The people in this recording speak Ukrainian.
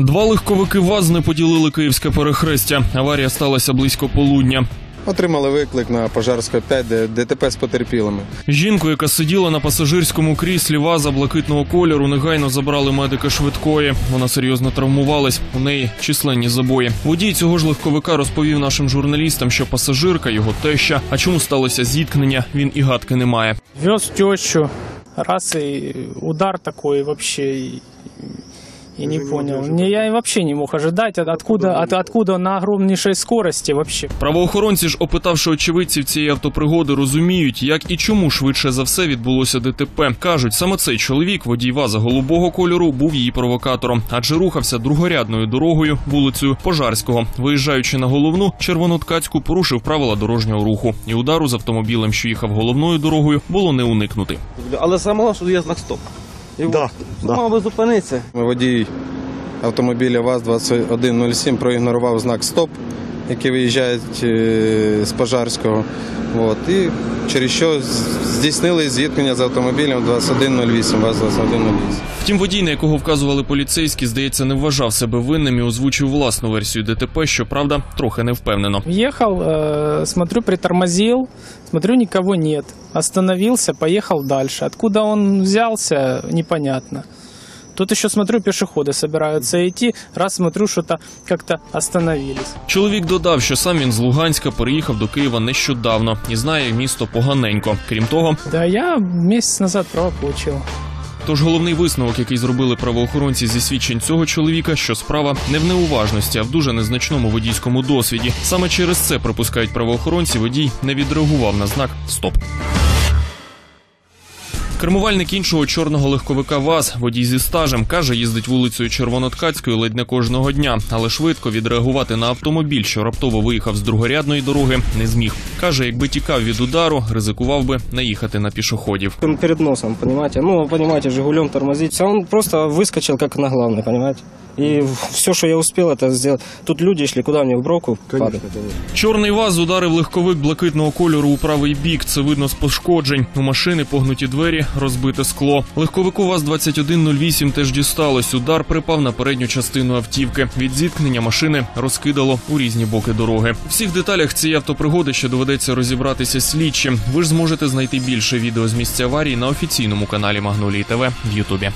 Два легковики ВАЗ не поділили київське перехрестя. Аварія сталася близько полудня. Отримали виклик на Пожарська 5, де ДТП з потерпілими. Жінку, яка сиділа на пасажирському кріслі ВАЗа блакитного кольору, негайно забрали медики швидкої. Вона серйозно травмувалась. У неї численні забої. Водій цього ж легковика розповів нашим журналістам, що пасажирка його теща. А чому сталося зіткнення? Він і гадки не має. Вез тещу. Раз и удар такой вообще. И не понял. Не, я вообще не мог ожидать, от- откуда, от, откуда на огромнейшей скорости вообще. Правоохоронці ж, опитавши очевидців цієї автопригоди, розуміють, як і чому швидше за все відбулося ДТП. кажуть, саме цей чоловік, водій ваза голубого кольору, був її провокатором, адже рухався другорядною дорогою вулицею Пожарського. Виїжджаючи на головну, червоноткацьку порушив правила дорожнього руху, і удару з автомобілем, що їхав головною дорогою, було не уникнути. Але саме головне, що є знак стоп. І Да, да. мав би зупинитися. Водій автомобіля ВАЗ-2107 проігнорував знак СТОП, який виїжджає е, з Пожарського. От, і через що здійснили зіткнення з автомобілем 2108, ВАЗ-2108. Втім, водій, на якого вказували поліцейські, здається, не вважав себе винним і озвучив власну версію ДТП, що правда трохи не впевнено. Ехал, э, смотрю, притормозил, смотрю, никого нет. Остановился, поехал дальше. Откуда он взялся, непонятно. Тут еще смотрю, пешеходы собираются идти. Раз смотрю, что-то как-то остановились. Чоловік додав, що сам він з Луганська переїхав до Києва нещодавно і знає місто поганенько. Крім того, Да, я месяц назад право получил. тож головний висновок, який зробили правоохоронці зі свідчень цього чоловіка, що справа не в неуважності, а в дуже незначному водійському досвіді. Саме через це припускають правоохоронці, водій не відреагував на знак Стоп. Кермувальник іншого чорного легковика ВАЗ, водій зі стажем, каже, їздить вулицею Червоноткацькою ледь не кожного дня, але швидко відреагувати на автомобіль, що раптово виїхав з другорядної дороги, не зміг. Каже, якби тікав від удару, ризикував би наїхати на пішоходів. Він перед носом, розумієте? Ну, розумієте, Жигулем тормозить. Он просто вискочив, як на головне, понимаете? И все, что я успел, это сделать. Тут люди шли, куда мне в бровку падать? Чорний ВАЗ ударив легковик блакитного кольору у правий бік. Це видно з пошкоджень. У машини погнуті двері, розбите скло. Легковику ВАЗ 2108 теж дісталось. Удар припав на передню частину автівки. Від зіткнення машини розкидало у різні боки дороги. У всіх деталях цієї автопригоди ще доведеться розібратися слідчим. Ви ж зможете знайти більше відео з місця аварії на офіційному каналі Магнолії ТВ в Ютубі.